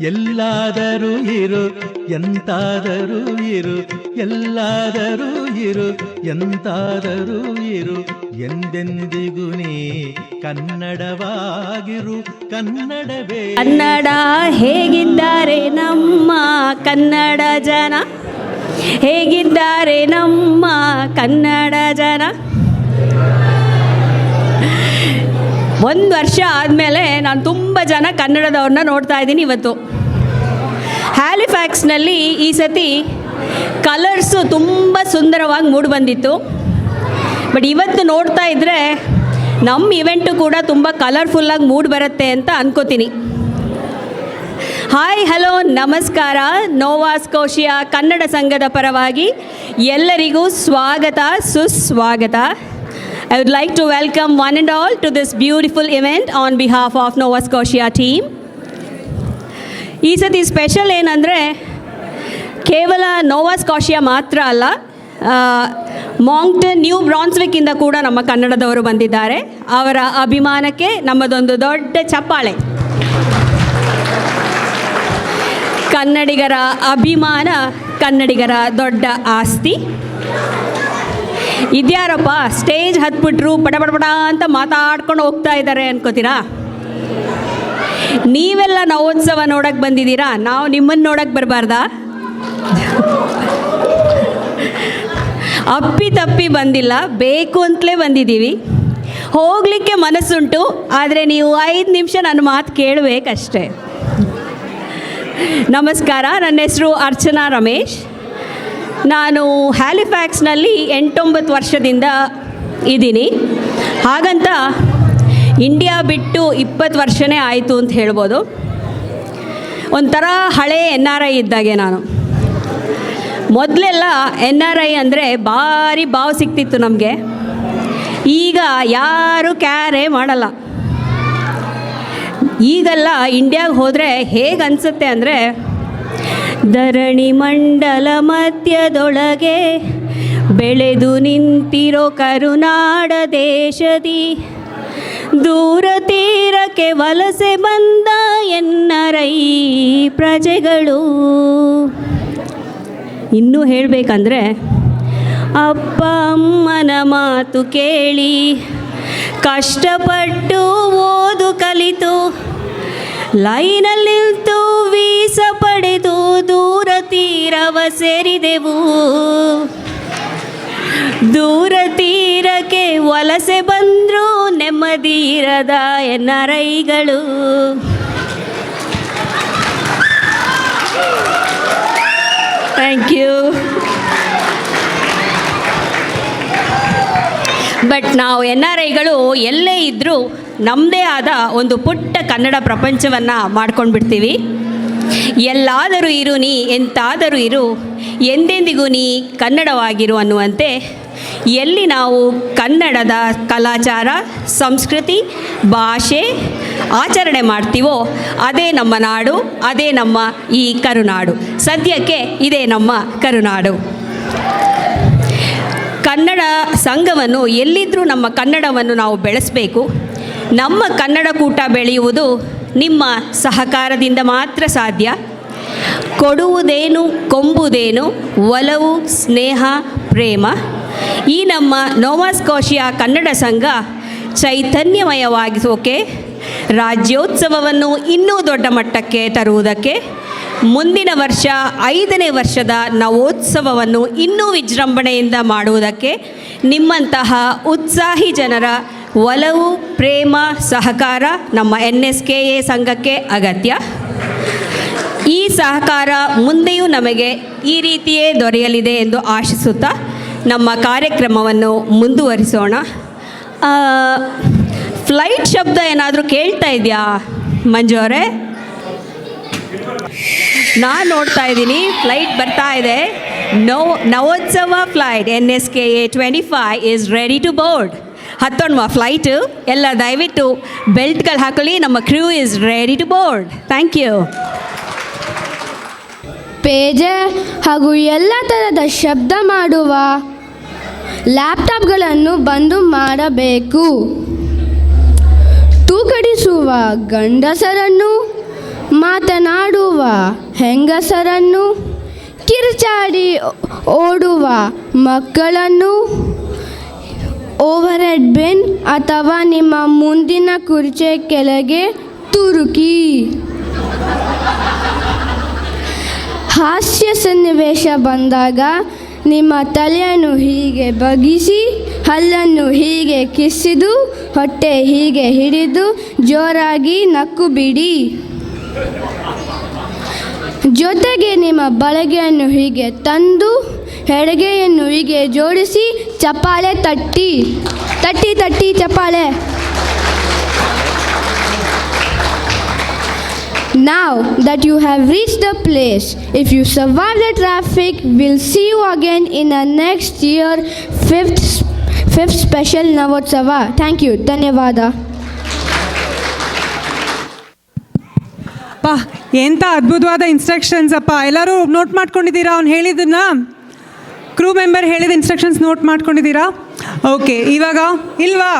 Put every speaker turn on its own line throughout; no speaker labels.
ಎಲ್ಲಾದರೂ ಇರು, ಎಂತಾದರೂ ಇರು, ಎಲ್ಲಾದರೂ ಇರು, ಎಂತಾದರೂ ಇರು, ಎಂದೆಂದಿಗೂ ನೀ ಕನ್ನಡವಾಗಿರು, ಕನ್ನಡವೇ.
ಕನ್ನಡ ಹೇಗಿದ್ದಾರೆ ನಮ್ಮ ಕನ್ನಡ ಜನ? ಹೇಗಿದ್ದಾರೆ ನಮ್ಮ ಕನ್ನಡ ಜನ? ಒಂದು ವರ್ಷ ಆದಮೇಲೆ ನಾನು ತುಂಬ ಜನ ಕನ್ನಡದವ್ರನ್ನ ನೋಡ್ತಾ ಇದ್ದೀನಿ ಇವತ್ತು. ಹ್ಯಾಲಿಫ್ಯಾಕ್ಸ್ನಲ್ಲಿ ಈ ಸತಿ ಕಲರ್ಸು ತುಂಬ ಸುಂದರವಾಗಿ ಮೂಡಿ ಬಂದಿತ್ತು. ಬಟ್ ಇವತ್ತು ನೋಡ್ತಾ ಇದ್ದರೆ ನಮ್ಮ ಇವೆಂಟು ಕೂಡ ತುಂಬ ಕಲರ್ಫುಲ್ಲಾಗಿ ಮೂಡ್ ಬರುತ್ತೆ ಅಂತ ಅನ್ಕೋತೀನಿ. ಹಾಯ್ ಹಲೋ ನಮಸ್ಕಾರ. ನೋವಾಸ್ಕೋಶಿಯ ಕನ್ನಡ ಸಂಘದ ಪರವಾಗಿ ಎಲ್ಲರಿಗೂ ಸ್ವಾಗತ, ಸುಸ್ವಾಗತ. I like to welcome one and all to this beautiful event on behalf of Nova Scotia team. ಈ ಸತಿ ಸ್ಪೆಷಲ್ ಏನಂದರೆ ಕೇವಲ ನೋವಾಸ್ಕಾಶಿಯಾ ಮಾತ್ರ ಅಲ್ಲ ಮಾಂಗ್ಟನ್ ನ್ಯೂ ಬ್ರಾನ್ಸ್ವಿಕ್ಕಿಂದ ಕೂಡ ನಮ್ಮ ಕನ್ನಡದವರು ಬಂದಿದ್ದಾರೆ. ಅವರ ಅಭಿಮಾನಕ್ಕೆ ನಮ್ಮದೊಂದು ದೊಡ್ಡ ಚಪ್ಪಾಳೆ. ಕನ್ನಡಿಗರ ಅಭಿಮಾನ, ಕನ್ನಡಿಗರ ದೊಡ್ಡ ಆಸ್ತಿ. ಇದ್ಯಾರಪ್ಪ? ಸ್ಟೇಜ್ ಹತ್ಬಿಟ್ರು ಪಟ ಪಟ ಬಡ ಅಂತ ಮಾತಾಡ್ಕೊಂಡು ಹೋಗ್ತಾ ಇದ್ದಾರೆ ಅನ್ಕೋತೀರಾ? ನೀವೆಲ್ಲ ನವೋತ್ಸವ ನೋಡಕ್ಕೆ ಬಂದಿದ್ದೀರಾ? ನಾವು ನಿಮ್ಮನ್ನು ನೋಡಕ್ಕೆ ಬರಬಾರ್ದಾ? ಅಪ್ಪಿ ತಪ್ಪಿ ಬಂದಿಲ್ಲ, ಬೇಕು ಅಂತಲೇ ಬಂದಿದ್ದೀವಿ. ಹೋಗಲಿಕ್ಕೆ ಮನಸ್ಸುಂಟು, ಆದರೆ ನೀವು ಐದು ನಿಮಿಷ ನನ್ನ ಮಾತು ಕೇಳಬೇಕಷ್ಟೇ. ನಮಸ್ಕಾರ, ನನ್ನ ಹೆಸರು ಅರ್ಚನಾ ರಮೇಶ್. ನಾನು ಹ್ಯಾಲಿಫ್ಯಾಕ್ಸ್ನಲ್ಲಿ ಎಂಟೊಂಬತ್ತು ವರ್ಷದಿಂದ ಇದ್ದೀನಿ. ಹಾಗಂತ ಇಂಡಿಯಾ ಬಿಟ್ಟು ಇಪ್ಪತ್ತು ವರ್ಷನೇ ಆಯಿತು ಅಂತ ಹೇಳ್ಬೋದು. ಒಂಥರ ಹಳೆ ಎನ್ ಆರ್ ಐ ಇದ್ದಾಗೆ ನಾನು. ಮೊದಲೆಲ್ಲ ಎನ್ ಆರ್ ಐ ಅಂದರೆ ಭಾರಿ ಭಾವ ಸಿಕ್ತಿತ್ತು ನಮಗೆ. ಈಗ ಯಾರು ಕ್ಯಾರೇ ಮಾಡಲ್ಲ. ಈಗೆಲ್ಲ ಇಂಡಿಯಾಗೆ ಹೋದರೆ ಹೇಗೆ ಅನಿಸುತ್ತೆ ಅಂದರೆ ಧರಣಿ ಮಂಡಲ ಮಧ್ಯದೊಳಗೆ ಬೆಳೆದು ನಿಂತಿರೋ ಕರುನಾಡ ದೇಶದಿ. ದೂರ ತೀರಕ್ಕೆ ವಲಸೆ ಬಂದ ಎನ್ನರೈ ಪ್ರಜೆಗಳು. ಇನ್ನೂ ಹೇಳಬೇಕಂದ್ರೆ ಅಪ್ಪ ಅಮ್ಮನ ಮಾತು ಕೇಳಿ, ಕಷ್ಟಪಟ್ಟು ಓದು ಕಲಿತು, ಲೈನಲ್ಲಿ ನಿಂತು ಪಡೆದು ದೂರ ತೀರವ ಸೇರಿದೆವು. ದೂರ ತೀರಕ್ಕೆ ವಲಸೆ ಬಂದ್ರು ನೆಮ್ಮದಿರದ ಎನ್ನರೈಗಳು ಥ್ಯಾಂಕ್ ಯು ಬಟ್ ನಾವು ಎನ್ ಆರ್ ಐಗಳು ಎಲ್ಲೇ ಇದ್ದರೂ ನಮ್ಮದೇ ಆದ ಒಂದು ಪುಟ್ಟ ಕನ್ನಡ ಪ್ರಪಂಚವನ್ನು ಮಾಡ್ಕೊಂಡು ಬಿಡ್ತೀವಿ ಎಲ್ಲಾದರೂ ಇರು ನೀ, ಎಂತಾದರೂ ಇರು. ಎಂದೆಂದಿಗೂ ನೀ ಕನ್ನಡವಾಗಿರು ಅನ್ನುವಂತೆ ಎಲ್ಲಿ ನಾವು ಕನ್ನಡದ ಕಲಾಚಾರ, ಸಂಸ್ಕೃತಿ, ಭಾಷೆ ಆಚರಣೆ ಮಾಡ್ತೀವೋ, ಅದೇ ನಮ್ಮ ನಾಡು, ಅದೇ ನಮ್ಮ ಈ ಕರುನಾಡು. ಸದ್ಯಕ್ಕೆ ಇದೇ ನಮ್ಮ ಕರುನಾಡು. ಕನ್ನಡ ಸಂಘವನ್ನು ಎಲ್ಲಿದ್ದರೂ ನಮ್ಮ ಕನ್ನಡವನ್ನು ನಾವು ಬೆಳೆಸಬೇಕು. ನಮ್ಮ ಕನ್ನಡ ಕೂಟ ಬೆಳೆಯುವುದು ನಿಮ್ಮ ಸಹಕಾರದಿಂದ ಮಾತ್ರ ಸಾಧ್ಯ. ಕೊಡುವುದೇನು, ಕೊಂಬುದೇನು, ಒಲವು, ಸ್ನೇಹ, ಪ್ರೇಮ. ಈ ನಮ್ಮ ನೋವಾಸ್ಕೋಶಿಯ ಕನ್ನಡ ಸಂಘ ಚೈತನ್ಯಮಯವಾಗಿಸೋಕೆ, ರಾಜ್ಯೋತ್ಸವವನ್ನು ಇನ್ನೂ ದೊಡ್ಡ ಮಟ್ಟಕ್ಕೆ ತರುವುದಕ್ಕೆ ಮುಂದಿನ ವರ್ಷ ಐದನೇ ವರ್ಷದ ನವೋತ್ಸವವನ್ನು ಇನ್ನೂ ವಿಜೃಂಭಣೆಯಿಂದ ಮಾಡುವುದಕ್ಕೆ ನಿಮ್ಮಂತಹ ಉತ್ಸಾಹಿ ಜನರ ಒಲವು, ಪ್ರೇಮ, ಸಹಕಾರ ನಮ್ಮ ಎನ್ ಎಸ್ ಕೆ ಎ ಸಂಘಕ್ಕೆ ಅಗತ್ಯ. ಈ ಸಹಕಾರ ಮುಂದೆಯೂ ನಮಗೆ ಈ ರೀತಿಯೇ ದೊರೆಯಲಿದೆ ಎಂದು ಆಶಿಸುತ್ತಾ ನಮ್ಮ ಕಾರ್ಯಕ್ರಮವನ್ನು ಮುಂದುವರಿಸೋಣ. ಫ್ಲೈಟ್ ಶಬ್ದ ಏನಾದರೂ ಕೇಳ್ತಾ ಇದೆಯಾ ಮಂಜು ಅವರೇ ನಾನು ನೋಡ್ತಾ ಇದ್ದೀನಿ, ಫ್ಲೈಟ್ ಬರ್ತಾ ಇದೆ. ನವೋತ್ಸವ flight N S K A twenty five is ready to board ಹತ್ತೋಣವಾ flight ಎಲ್ಲ ದಯವಿಟ್ಟು ಬೆಲ್ಟ್ಗಳು ಹಾಕೊಳ್ಳಿ, ನಮ್ಮ crew is ready to board thank you
ಪೇಜೆ ಹಾಗೂ ಎಲ್ಲ ಥರದ ಶಬ್ದ ಮಾಡುವ ಲ್ಯಾಪ್ಟಾಪ್ಗಳನ್ನು ಬಂದು ಮಾಡಬೇಕು. ತೂಕಡಿಸುವ ಗಂಡಸರನ್ನು, ಮಾತನಾಡುವ ಹೆಂಗಸರನ್ನು ಕಿರುಚಾಡಿ ಓಡುವ ಮಕ್ಕಳನ್ನು ಓವರ್ ಹೆಡ್ ಬೆನ್ ಅಥವಾ ನಿಮ್ಮ ಮುಂದಿನ ಕುರ್ಚೆ ಕೆಳಗೆ ತುರುಕಿ. ಹಾಸ್ಯ ಸನ್ನಿವೇಶ ಬಂದಾಗ ನಿಮ್ಮ ತಲೆಯನ್ನು ಹೀಗೆ ಬಗ್ಗಿಸಿ, ಹಲ್ಲನ್ನು ಹೀಗೆ ಕಿಸಿದು ಹೊಟ್ಟೆ ಹೀಗೆ ಹಿಡಿದು ಜೋರಾಗಿ ನಕ್ಕು ಬಿಡಿ. ಜೊತೆಗೆ ನಿಮ್ಮ ಬಲಗೆಯನ್ನು ಹೀಗೆ ತಂದು ಎಡಗೆಯನ್ನು ಹೀಗೆ ಜೋಡಿಸಿ ಚಪ್ಪಾಳೆ ತಟ್ಟಿ ತಟ್ಟಿ ತಟ್ಟಿ ಚಪ್ಪಾಳೆ Now that you have reached the place, if you survive the traffic, we'll see you again in the next year, fifth, fifth special Navotsava. Thank you. Dhanyavada.
ಎಂಥ ಅದ್ಭುತವಾದ ಇನ್ಸ್ಟ್ರಕ್ಷನ್ಸ್ ಅಪ್ಪ. ಎಲ್ಲರೂ ನೋಟ್ ಮಾಡ್ಕೊಂಡಿದ್ದೀರಾ ಅವ್ನು ಹೇಳಿದ್ದನ್ನ? ಕ್ರೂ ಮೆಂಬರ್ ಹೇಳಿದ instructions note ಮಾಡ್ಕೊಂಡಿದ್ದೀರಾ? Okay ಇವಾಗ ಇಲ್ವಾ?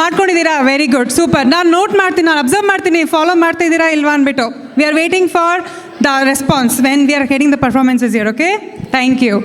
ಮಾಡ್ಕೊಂಡಿದ್ದೀರಾ? ವೆರಿ ಗುಡ್ ಸೂಪರ್ ನಾನು ನೋಟ್ ಮಾಡ್ತೀನಿ, ನಾನು ಅಬ್ಸರ್ವ್ ಮಾಡ್ತೀನಿ ಫಾಲೋ ಮಾಡ್ತಾ ಇದ್ದೀರಾ ಇಲ್ವಾ ಅಂದ್ಬಿಟ್ಟು. We are waiting for the response when we are heading the performances year okay thank you